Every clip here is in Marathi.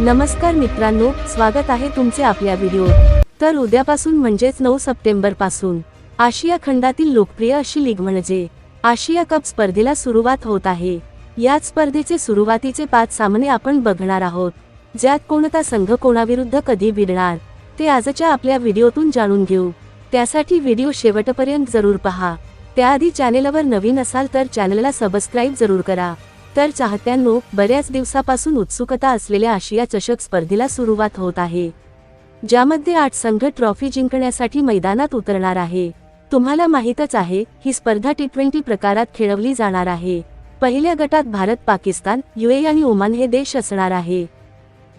नमस्कार मित्रांनो स्वागत आहे तुमचे आपल्या व्हिडिओ तर उद्यापासून म्हणजेच नऊ सप्टेंबरपासून आशिया खंडातील लोकप्रिय अशी लीग म्हणजे आशिया कप स्पर्धेला सुरुवात होत आहे. याच स्पर्धेचे सुरुवातीचे पाच सामने आपण बघणार आहोत. ज्यात कोणता संघ कोणाविरुद्ध कधी भिडणार ते आजच्या आपल्या व्हिडिओतून जाणून घेऊ. त्यासाठी व्हिडिओ शेवटपर्यंत जरूर पहा. त्याआधी चॅनेलवर नवीन असाल तर चॅनलला सबस्क्राईब जरूर करा. तर चाहत्यांनो बऱ्याच दिवसापासून उत्सुकता असलेल्या आशिया चषक स्पर्धेला सुरुवात होत आहे ज्यामध्ये आठ संघ ट्रॉफी जिंकण्यासाठी मैदानात उतरणार आहे. तुम्हाला माहीतच आहे ही स्पर्धा टी ट्वेंटी प्रकारात खेळवली जाणार आहे. पहिल्या गटात भारत पाकिस्तान युए आणि ओमान हे देश असणार आहे.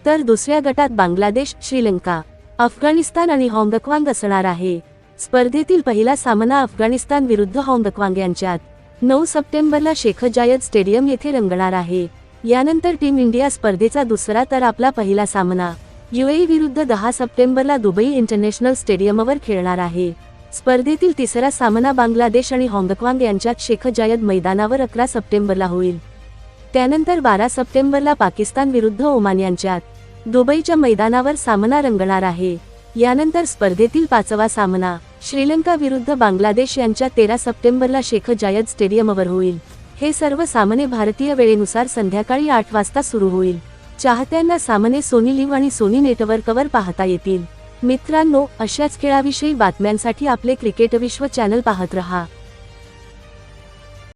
तर दुसऱ्या गटात बांगलादेश श्रीलंका अफगाणिस्तान आणि हाँगकाँग असणार आहे. स्पर्धेतील पहिला सामना अफगाणिस्तान विरुद्ध हाँगकाँग यांच्यात. नऊ सप्टेंबरला शेख जायद स्टेडियम येथे रंगणार आहे. यानंतर टीम इंडिया स्पर्धेचा दुसरा तर आपला पहिला सामना. युएई विरुद्ध दहा सप्टेंबरला दुबई इंटरनॅशनल स्टेडियमवर खेळणार आहे. स्पर्धेतील तिसरा सामना बांगलादेश आणि हाँगकाँग यांच्यात शेख जायद मैदानावर अकरा सप्टेंबरला होईल. त्यानंतर बारा सप्टेंबरला पाकिस्तान विरुद्ध ओमान यांच्यात. दुबईच्या मैदानावर सामना रंगणार आहे. यानंतर स्पर्धेतील पाचवा सामना श्रीलंका विरुद्ध बांगलादेश यांच्या तेरा सप्टेंबरला शेख जायद स्टेडियमवर होईल. हे सर्व सामने भारतीय वेळेनुसार संध्याकाळी आठ वाजता सुरू होईल. चाहत्यांना सामने सोनी लिव्ह आणि सोनी नेटवर्कवर पाहता येतील. मित्रांनो अशाच खेळाविषयी बातम्यांसाठी आपले क्रिकेट विश्व चॅनल पाहत रहा.